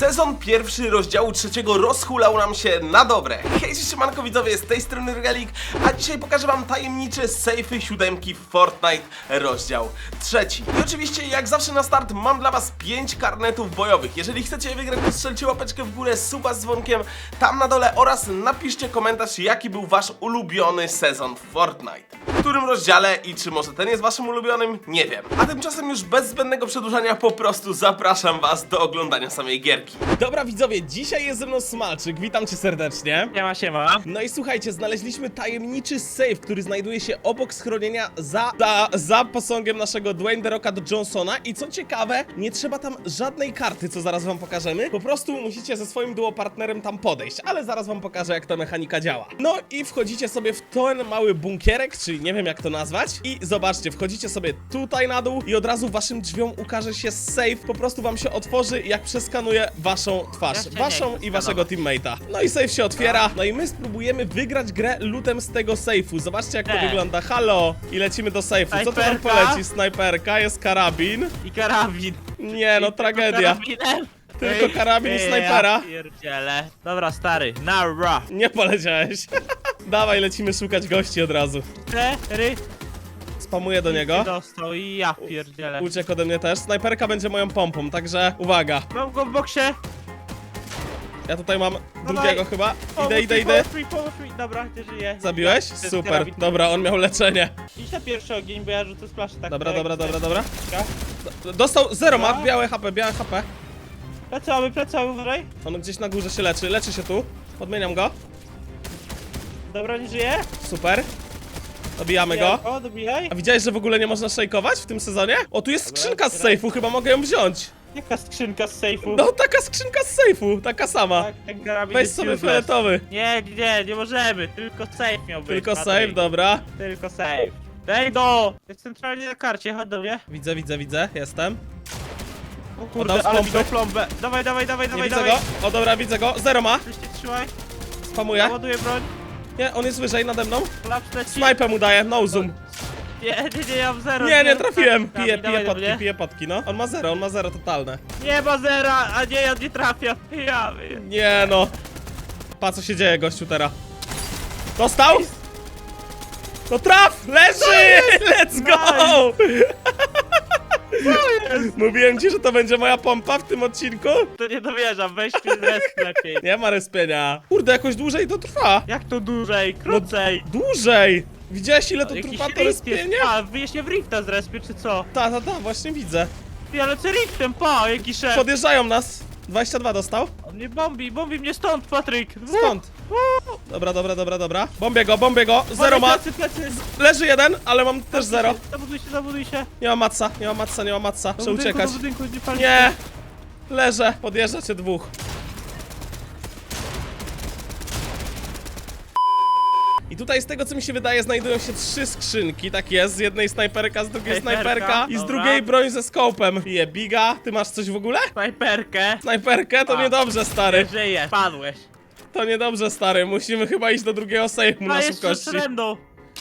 Sezon pierwszy rozdziału trzeciego rozhulał nam się na dobre. Hej, siemanko widzowie, z tej strony Regalik, a dzisiaj pokażę wam tajemnicze sejfy siódemki w Fortnite rozdział trzeci. I oczywiście, jak zawsze na start, mam dla was 5 karnetów bojowych. Jeżeli chcecie je wygrać, to strzelcie łapeczkę w górę, suba z dzwonkiem tam na dole oraz napiszcie komentarz, jaki był wasz ulubiony sezon w Fortnite. W którym rozdziale i czy może ten jest waszym ulubionym, nie wiem. A tymczasem już bez zbędnego przedłużania po prostu zapraszam was do oglądania samej gierki. Dobra widzowie, dzisiaj jest ze mną Smalczyk, witam cię serdecznie. Siema, siema. No i słuchajcie, znaleźliśmy tajemniczy safe, który znajduje się obok schronienia za, za, za posągiem naszego Dwayne The Rocka Johnsona i co ciekawe, nie trzeba tam żadnej karty, co zaraz wam pokażemy, po prostu musicie ze swoim duopartnerem tam podejść, ale zaraz wam pokażę jak ta mechanika działa. No i wchodzicie sobie w ten mały bunkierek, czyli nie wiem jak to nazwać i zobaczcie, wchodzicie sobie tutaj na dół i od razu waszym drzwiom ukaże się safe, po prostu wam się otworzy jak przeskanuje waszą twarz, Ja nie waszą chcę i waszego teammate'a. No i safe się otwiera, no i my spróbujemy wygrać grę lutem z tego safe'u. Zobaczcie jak to Tak. wygląda. Halo! I lecimy do safe'u. Co to Snajperka. poleci? Snajperka, jest karabin. I karabin. Nie, no tragedia. karabinem. Tylko karabin i snajpera. Ja pierdzielę. Dobra, stary. Nara. Nie poleciałeś. Dawaj, lecimy szukać gości od razu. Cztery. Spamuję do niego. dostał i ja pierdzielę. Uciekł ode mnie też. Snajperka będzie moją pompą, także uwaga. Mam go w boksie. Ja tutaj mam drugiego chyba. Pomóż Idę, idę, mi, idę. pomóż mi, pomóż mi. Dobra, gdzie żyje? Zabiłeś? To jest Super. karabin. Dobra, on miał leczenie. Idź na pierwszy ogień, bo ja rzucę splash tak. Dobra, tak, dobra, tak. dobra, dobra. Dostał zero, ma białe HP, białe HP. Plecały, plecały, uważaj. On gdzieś na górze się leczy, leczy się tu. Podmieniam go. Dobra, nie żyje. Super. Dobijamy go. Dobijaj. A widziałeś, że w ogóle nie można szejkować w tym sezonie? O, tu jest skrzynka z sejfu, chyba mogę ją wziąć. Jaka skrzynka z sejfu? No, taka skrzynka z sejfu, taka sama. Tak, ten karabin Weź jest sobie useless. fioletowy. Nie, nie, nie możemy. Tylko safe miał być. Tylko Patryk. save, dobra. Tylko save. Daj do! Jest centralnie na karcie, chodź do mnie. Widzę, widzę, widzę, jestem. O kurde, ale plombę. Dawaj, dawaj, dawaj, Nie dawaj, widzę dawaj. go. O, dobra, widzę go. Zero ma. Trzymaj. Spamuję. Naładuję broń. Nie, on jest wyżej nade mną. Leci. Snajpę mu daję, no zoom. Nie, nie, nie, ja mam zero. Nie, nie trafiłem. Piję, dawaj piję do potki, mnie. piję potki, no. On ma zero, on ma zero totalne. Nie ma zera, a nie, ja nie trafiam. Ja. Nie no. Pa co się dzieje gościu teraz. Dostał? No traf! Leży! Let's go! Mówiłem ci, że to będzie moja pompa w tym odcinku? To nie dowierzam, weź mi zres lepiej. Nie ma respienia. Kurde, jakoś dłużej to trwa. Jak to dłużej, krócej. Dłużej! Widziałeś ile to Jakiś trwa to rift jest. respienie? A, wyjeźdźcie w rifta z respie, czy co? Ta, ta, ta, właśnie widzę. Ty, ale co riftem, pa, jaki szef. Podjeżdżają nas. 22 dostał? On mnie bombi, bombi mnie stąd, Patryk. Skąd? Dobra, dobra, dobra, dobra. Bombię go, bombię go. Zero ma. Plecy, plecy. Leży jeden, ale mam też zero. Zabuduj się, zabuduj się. Nie ma matca, nie ma matca, nie ma matca. Do Muszę budynku, uciekać. Do budynku, nie, pal Nie! się. Leżę, podjeżdżacie dwóch. Tutaj z tego co mi się wydaje znajdują się trzy skrzynki, tak jest, z jednej snajperka, z drugiej Snajperka, snajperka i z dobra. drugiej broń ze skopem. Je, biga, ty masz coś w ogóle? Snajperkę. Snajperkę? To A. niedobrze stary, Żyjesz, padłeś. to niedobrze stary, musimy chyba iść do drugiego sejfu A na jeszcze szybkości. surrender.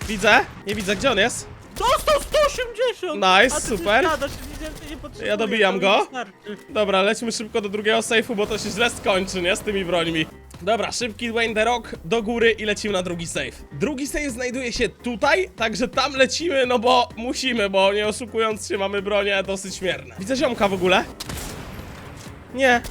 Widzę? Nie widzę, gdzie on jest? Dostał 180! Nice, A ty super. się zgadasz, nic więcej nie potrzebuję, Ja dobijam to mi go. wystarczy. Dobra, lećmy szybko do drugiego sejfu, bo to się źle skończy, nie? Z tymi brońmi. Dobra, szybki Dwayne The Rock do góry i lecimy na drugi sejf. Drugi sejf znajduje się tutaj, także tam lecimy, no bo musimy, bo nie oszukując się mamy bronie dosyć śmierne. Widzę ziomka w ogóle. Nie.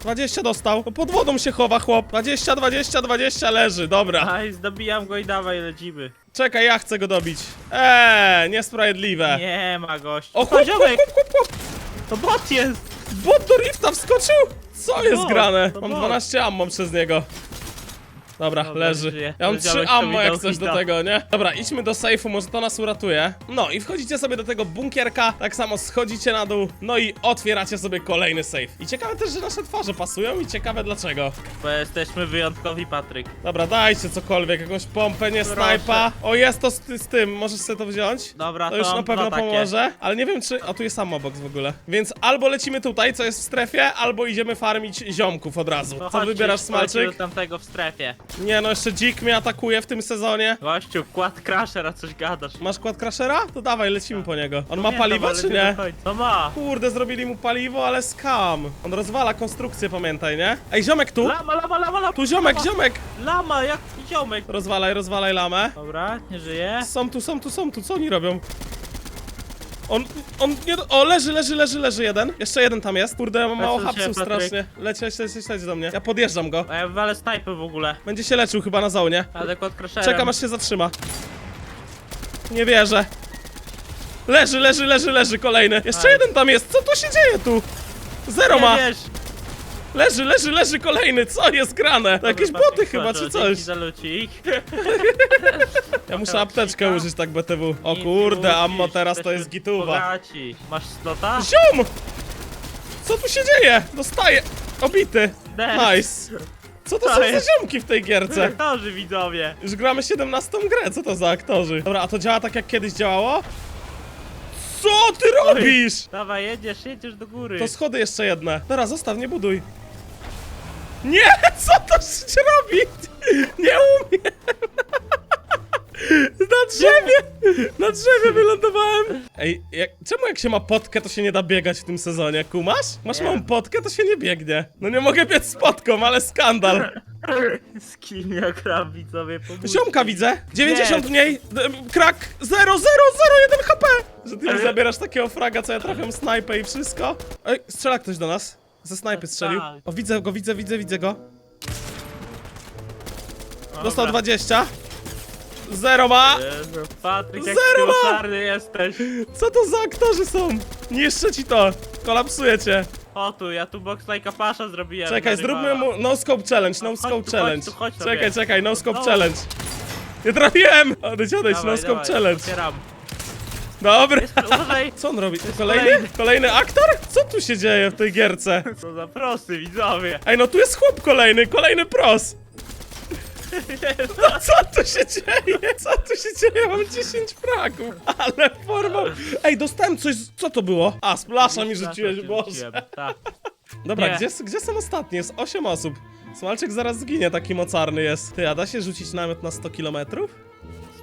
20 dostał. No pod wodą się chowa chłop. 20, 20, 20 leży, dobra. Nice, dobijam go i dawaj, lecimy. Czekaj, ja chcę go dobić. Eee, niesprawiedliwe. Nie ma gość. O, chłop, chłop, chłop, chłop, chłop. to bot jest! Bot do rifta wskoczył? Co jest bot, grane? Mam bot. 12 ammo przez niego. Dobra, Dobra, leży. żyje. Ja mam Wiedziałem, 3 kto ammo jak coś do tego, nie? Dobra, idźmy do sejfu, może to nas uratuje. No i wchodzicie sobie do tego bunkierka, tak samo schodzicie na dół, no i otwieracie sobie kolejny sejf. I ciekawe też, że nasze twarze pasują i ciekawe dlaczego. Bo jesteśmy wyjątkowi, Patryk. Dobra, dajcie cokolwiek, jakąś pompę, nie Proszę. snajpa. O, jest to z, z tym, możesz sobie to wziąć? Dobra, To to już mam na pewno dwa takie. pomoże, ale nie wiem czy... O, tu jest box w ogóle. Więc albo lecimy tutaj, co jest w strefie, albo idziemy farmić ziomków od razu. Co chodźcie, wybierasz, słuchajcie Smalczyk? do tamtego w strefie. Nie no, jeszcze dzik mnie atakuje w tym sezonie. Gościu, wkład crasher, a coś gadasz. Masz kład crashera? To dawaj, lecimy po niego. On ma paliwo czy nie? No ma. Kurde, zrobili mu paliwo, ale skam. On rozwala konstrukcję, pamiętaj, nie? Ej, ziomek tu! Lama, lama, lama, lama. Tu ziomek, lama. ziomek! Lama, jak ziomek. Rozwalaj, rozwalaj lamę. Dobra, nie żyje. Są tu, są tu, są tu, co oni robią? On, on nie... O, leży, leży, leży, leży jeden. Jeszcze jeden tam jest. Kurde, ja mam mało do hapsów Patryk. strasznie. Leć, leć, leć, leć, leć do mnie. Ja podjeżdżam go. A ja walę snajpę w ogóle. Będzie się leczył chyba na zonie. Ale kod crasherem. Czekam aż się zatrzyma. Nie wierzę. Leży, leży, leży, leży, kolejny. Jeszcze Aj. jeden tam jest, co tu się dzieje tu? Zero Nie ma. wiesz. Leży, leży, leży kolejny, co jest grane? To jakieś boty chyba, czy coś? Dzięki za lucik. Ja muszę apteczkę użyć tak BTW. O kurde, ammo teraz to jesteśmy jest gituwa. Bogaci. Masz slota? Ziom! Co tu się dzieje? Dostaję! Obity! Dead. Nice! Co to są za ziomki w tej gierce? Aktorzy widzowie. Już gramy 17 grę, co to za aktorzy? Dobra, a to działa tak jak kiedyś działało? Co ty robisz? Dawaj, jedziesz, jedziesz do góry. To schody jeszcze jedne. Dobra, zostaw, nie buduj. Nie! Co to się robi? Nie umiem! Na drzewie! Na drzewie wylądowałem! Ej, jak, czemu jak się ma potkę, to się nie da biegać w tym sezonie? Kumasz? Masz małą potkę, to się nie biegnie. No nie mogę biec z potką, ale skandal. Skin jak gram widzowie. pomóżcie. Ziomka widzę! 90 Nie. mniej! d- Krak! 0, 0, 0, 1 HP! Że ty mi zabierasz takiego fraga, co ja trafiam snajpę i wszystko. Ej, strzela ktoś do nas. Ze snajpy strzelił. Tak. O, widzę go, widzę, widzę, widzę go. Dostał 20. Zero ma! Jezu, Patryk, jak Zero ty ma! jesteś. Co to za aktorzy są? Niszczę ci to! Kolapsuje cię! O tu, ja tu box like pasza zrobiłem. Czekaj, na zróbmy mu no scope challenge, no Chodź scope tu, challenge. chodź tu, chodź Czekaj, czekaj, no scope No. challenge. Nie trafiłem! Odejdź, odejdź, Dawaj, no scope dawaj, challenge. Otwieram. Dobry. Jest, uważaj. Co on robi? Kolejny? kolejny. Aktor? Co tu się dzieje w tej gierce? Co za prosty widzowie. Ej, no tu jest chłop kolejny, kolejny pros. No co tu się dzieje? Co tu się dzieje? Mam 10 fragów, ale formą... Ej, dostałem coś, co to było? A, splasza mi rzuciłeś, Ci boże. Tak. Dobra, Nie. gdzie, gdzie są ostatnie? Jest 8 osób. Smalczyk zaraz zginie, taki mocarny jest. Ty, a da się rzucić namiot na 100 kilometrów?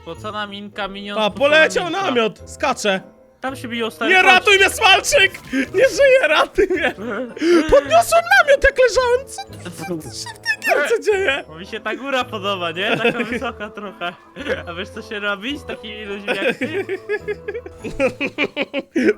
Spocona minka, minion. A, spocona poleciał minka. namiot! Skacze! Tam się biją stary. Nie ratuj mnie, Smalczyk! Nie żyję, ratuj mnie! Podniosłem namiot, jak leżałem! Co, co się w tej gierce dzieje? Bo mi się ta góra podoba, nie? Taka wysoka trochę. A wiesz co się robi z takimi ludźmi jak ty?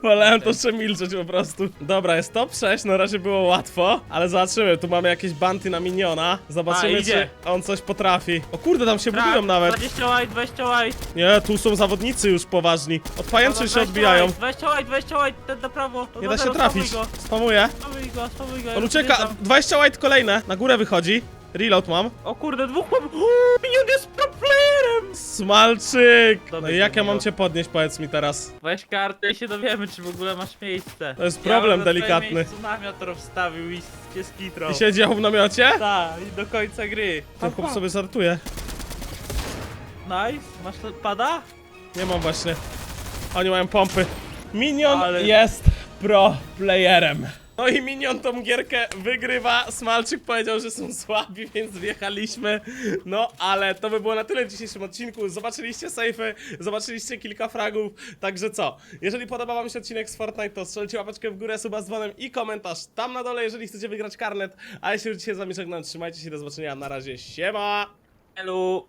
Wolałem to przemilczeć po prostu. Dobra, jest top 6, na razie było łatwo, ale zobaczymy, tu mamy jakieś banty na miniona. Zobaczymy, A, idzie. czy on coś potrafi. O kurde, tam się budują nawet. 20 white, 20 white. Nie, tu są zawodnicy już poważni. Od pajęczy się 20 odbijają. white, 20 white, 20 white, ten na prawo. Nie da się trafić. Go, Spamuję. spamuj go, spamuj go. ja On ucieka. zjeżdżam. 20 white kolejne. Na górę wychodzi. Reload mam. O kurde, dwóch mam. Uuu, Minion jest pro playerem. Smalczyk! No i jak ja mam cię podnieść, powiedz mi teraz. Weź kartę i się dowiemy, czy w ogóle masz miejsce. To jest problem bym na twoim delikatny. miejscu namiot rozstawił i cię skitrał. I siedzi w namiocie? Tak, i do końca gry. Ten chłop sobie żartuje. Nice, masz to- pada? Nie mam właśnie. Oni mają pompy. Minion Ale- jest pro playerem. No i Minion tą gierkę wygrywa. Smalczyk powiedział, że są słabi, więc wjechaliśmy. No, ale to by było na tyle w dzisiejszym odcinku. Zobaczyliście safe'y, zobaczyliście kilka fragów. Także co? Jeżeli podoba wam się odcinek z Fortnite, to strzelcie łapeczkę w górę, suba z dzwonem i komentarz tam na dole, jeżeli chcecie wygrać karnet. A jeśli już dzisiaj z wami żegnam, trzymajcie się, do zobaczenia. Na razie, siema! Elu.